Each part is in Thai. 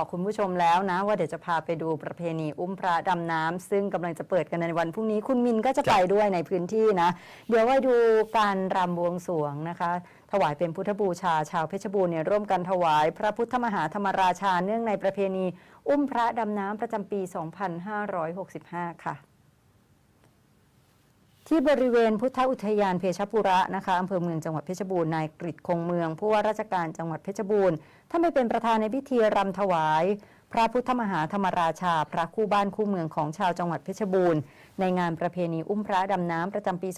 บอกคุณผู้ชมแล้วนะ ว่าเดี๋ยวจะพาไปดูประเพณีอุ้มพระดำน้ำซึ่งกำลังจะเปิดกันในวันพรุ่งนี้คุณมินก็จะไปด้วยในพื้นที่นะ เดี๋ยวไปดูการรำบวงสรวงนะคะ ถวายเป็นพุทธบูชาชาวเพชรบูรณ์เนี่ยร่วมกันถวาย พระพุทธมหาธรรมราชาเนื่องในประเพณี อุ้มพระดำน้ำประจำปี 2565 ค่ะ ที่บริเวณพุทธอุทยานเพชรบุระนะคะอำเภอเมืองจังหวัดเพชรบูรณ์นายกฤษคงเมืองผู้ว่าราชการจังหวัดเพชรบูรณ์ท่านไปเป็นประธานในพิธีรำถวาย พระพุทธมหาธรรมราชา พระคู่บ้านคู่เมืองของชาวจังหวัดเพชรบูรณ์ ในงานประเพณีอุ้มพระดำน้ำประจำปี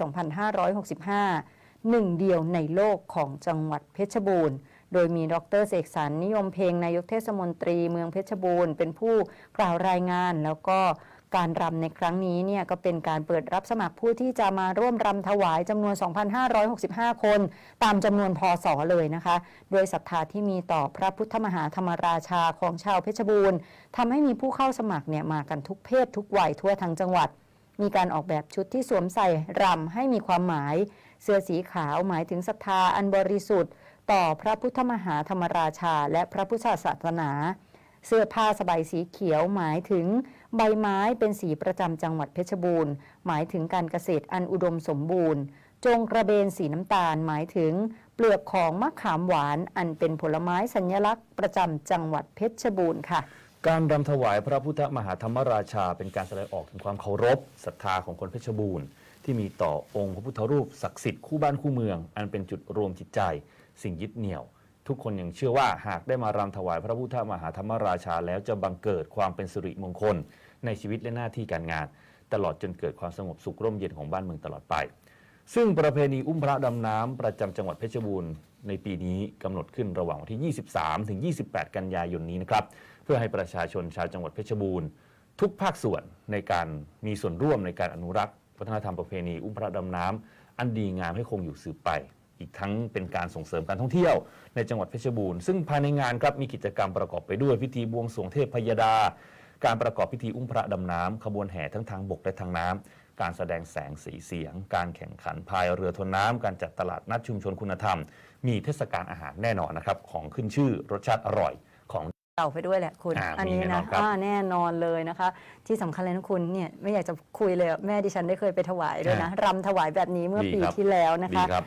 2565 หนึ่งเดียวในโลกของจังหวัดเพชรบูรณ์ โดยมีดรเสกสรรนิยมเพลงนายกเทศมนตรีเมืองเพชรบูรณ์ เป็นผู้กล่าวรายงานแล้วก็ การรำในครั้งนี้เนี่ยก็เป็นการเปิดรับสมัครผู้ที่จะมาร่วมรำถวายจำนวน 2,565 คน ตามจำนวนพศเลยนะคะโดยศรัทธาที่มีต่อพระพุทธมหาธรรมราชาของชาวเพชรบูรณ์ทำให้มีผู้เข้าสมัครเนี่ยมากันทุกเพศทุกวัยทั่วทั้งจังหวัด มีการออกแบบชุดที่สวมใส่รำให้มีความหมาย เสื้อสีขาวหมายถึงศรัทธาอันบริสุทธิ์ ต่อพระพุทธมหาธรรมราชา และพระพุทธศาสนา เสื้อผ้าสบายสีเขียวหมายถึงใบไม้เป็นสีประจำจังหวัดเพชรบูรณ์ หมายถึงการเกษตรอันอุดมสมบูรณ์ จงกระเบนสีน้ำตาลหมายถึงเปลือกของมะขามหวานอันเป็นผลไม้สัญลักษณ์ประจำจังหวัดเพชรบูรณ์ค่ะการรำถวายพระพุทธมหาธรรมราชา เป็นการแสดงออกถึงความเคารพศรัทธาของคนเพชรบูรณ์ ที่มีต่อองค์พระพุทธรูปศักดิ์สิทธิ์คู่บ้านคู่เมือง อันเป็นจุดรวมจิตใจ สิ่งยึดเหนี่ยว ทุกคนยังเชื่อว่าหากได้มารำถวายพระพุทธมหาธรรมราชา แล้วจะบังเกิดความเป็นสิริมงคล ในชีวิตและหน้าที่การงาน ตลอดจนเกิดความสงบสุขร่มเย็นของบ้านเมืองตลอดไป ซึ่งประเพณีอุ้มพระดำน้ำประจำจังหวัดเพชรบูรณ์ในปีนี้กำหนดขึ้นระหว่างวันที่ 23 ถึง 28 กันยายนนี้นะครับเพื่อให้ประชาชนชาวจังหวัดเพชรบูรณ์ ทุกภาคส่วนในการมีส่วนร่วมในการอนุรักษ์วัฒนธรรมประเพณีอุ้มพระดำน้ำอันดีงามให้คงอยู่สืบไป อีกทั้งเป็นการส่งเสริมการท่องเที่ยวในจังหวัดเพชรบูรณ์ ซึ่งภายในงานครับมีกิจกรรมประกอบไปด้วยพิธีบวงสรวงเทพพยดา การประกอบพิธีอุ้มพระดำน้ำขบวนแห่ทั้งทางบกและทางน้ำการแสดงแสงสีเสียง การแข่งขันพายเรือทนน้ำการจัดตลาดนัดชุมชนคุณธรรม มีเทศกาลอาหารแน่นอนนะครับของขึ้นชื่อรสชาติอร่อยของเราไปด้วยแหละคุณอ่าอันนี้มีแน่นอนะนครับ อ่าแน่นอนเลยนะคะ ที่สำคัญเลยนะคุณเนี่ยไม่อยากจะคุยเลยอะแม่ดิฉันได้เคยไปถวายด้วยนะรำถวายแบบนี้เมื่อดีปีครับที่แล้วนะดีคะ ครับ